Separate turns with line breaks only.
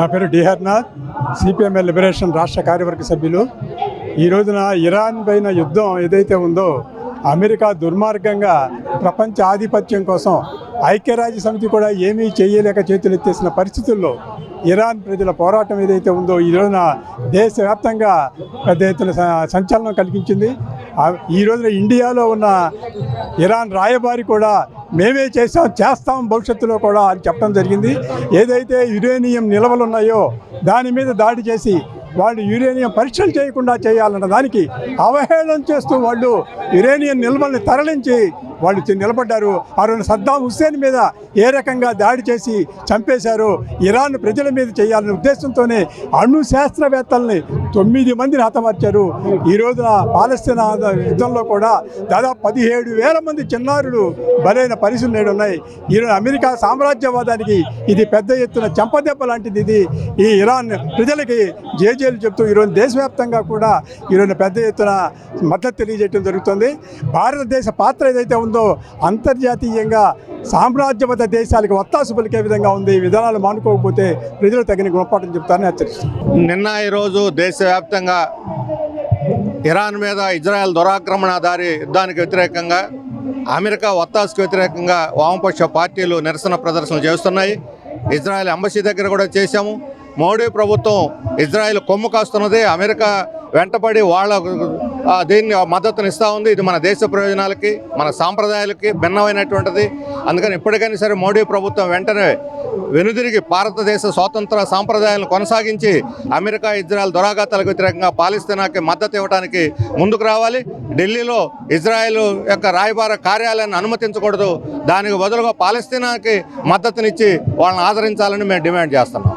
నా పేరు డిహర్నాథ్ CPML liberation రాష్ట్ర కార్యవర్గ సభ్యులు. ఈ రోజున ఇరాన్ పైన యుద్ధం ఏదైతే ఉందో అమెరికా దుర్మార్గంగా ప్రపంచ ఆధిపత్యం కోసం ఐక్యరాజ్య సమితి కూడా ఏమీ చేయలేక చేతులెత్తేసిన పరిస్థితుల్లో ఇరాన్ ప్రజల పోరాటం ఏదైతే ఉందో ఈ రోజున దేశవ్యాప్తంగా పెద్ద ఎత్తున సంచలనం కలిగించింది. ఈ రోజున ఇండియాలో ఉన్న ఇరాన్ రాయబారి కూడా మేమే చేస్తాం చేస్తాం భవిష్యత్తులో కూడా అని చెప్పడం జరిగింది. ఏదైతే యురేనియం నిల్వలు ఉన్నాయో దాని మీద దాడి చేసి వాళ్ళు యురేనియం పరీక్షలు చేయకుండా చేయాలన్న దానికి అవహేళన చేస్తూ వాళ్ళు యురేనియం నిల్వల్ని తరలించి వాళ్ళు నిలబడ్డారు. ఆ రోజు సద్దాం హుస్సేన్ మీద ఏ రకంగా దాడి చేసి చంపేశారో? ఇరాన్ ప్రజల మీద చేయాలనే ఉద్దేశంతోనే అణు శాస్త్రవేత్తల్ని తొమ్మిది మందిని హతమార్చారు. ఈ రోజున పాలస్తీనా యుద్ధంలో కూడా దాదాపు పదిహేడు వేల మంది చిన్నారులు బలైన పరిస్థితులు నేడు ఉన్నాయి. ఈరోజు అమెరికా సామ్రాజ్యవాదానికి ఇది పెద్ద ఎత్తున చెంపదెబ్బ లాంటిది ఇది. ఈ ఇరాన్ ప్రజలకి జేజేలు చెప్తూ ఈరోజు దేశవ్యాప్తంగా కూడా ఈరోజు పెద్ద ఎత్తున మద్దతు తెలియజేయడం జరుగుతుంది. భారతదేశ పాత్ర ఏదైతే ఉందో అంతర్జాతీయంగా సామ్రాజ్యవాద దేశాలకు వత్తాసు పలికే విధంగా ఉంది. ఈ విధానాలు మానుకోకపోతే ప్రజలు తగిన గుణపాఠం చెప్తారని హెచ్చరిస్తారు
నిన్న ఈరోజు దేశవ్యాప్తంగా ఇరాన్ మీద ఇజ్రాయెల్ దురాక్రమణదారి యుద్ధానికి వ్యతిరేకంగా అమెరికా వత్తాసుకు వ్యతిరేకంగా వామపక్ష పార్టీలు నిరసన ప్రదర్శనలు చేస్తున్నాయి. ఇజ్రాయెల్ ఎంబసీ దగ్గర కూడా చేశాము. మోడీ ప్రభుత్వం ఇజ్రాయెల్ కొమ్ము కాస్తున్నది అమెరికా వెంటపడి వాళ్ళ దీన్ని మద్దతునిస్తూ ఉంది. ఇది మన దేశ ప్రయోజనాలకి మన సాంప్రదాయాలకి భిన్నమైనటువంటిది. అందుకని ఇప్పటికైనా సరే మోడీ ప్రభుత్వం వెంటనే వెనుదిరిగి భారతదేశ స్వాతంత్ర సాంప్రదాయాలను కొనసాగించి అమెరికా ఇజ్రాయెల్ దురాఘాతాలకు వ్యతిరేకంగా పాలిస్తీనాకి మద్దతు ఇవ్వడానికి ముందుకు రావాలి. ఢిల్లీలో ఇజ్రాయెల్ యొక్క రాయబార కార్యాలయాన్ని అనుమతించకూడదు. దానికి బదులుగా పాలస్తీనాకి మద్దతునిచ్చి వాళ్ళని ఆదరించాలని మేము డిమాండ్ చేస్తున్నాం.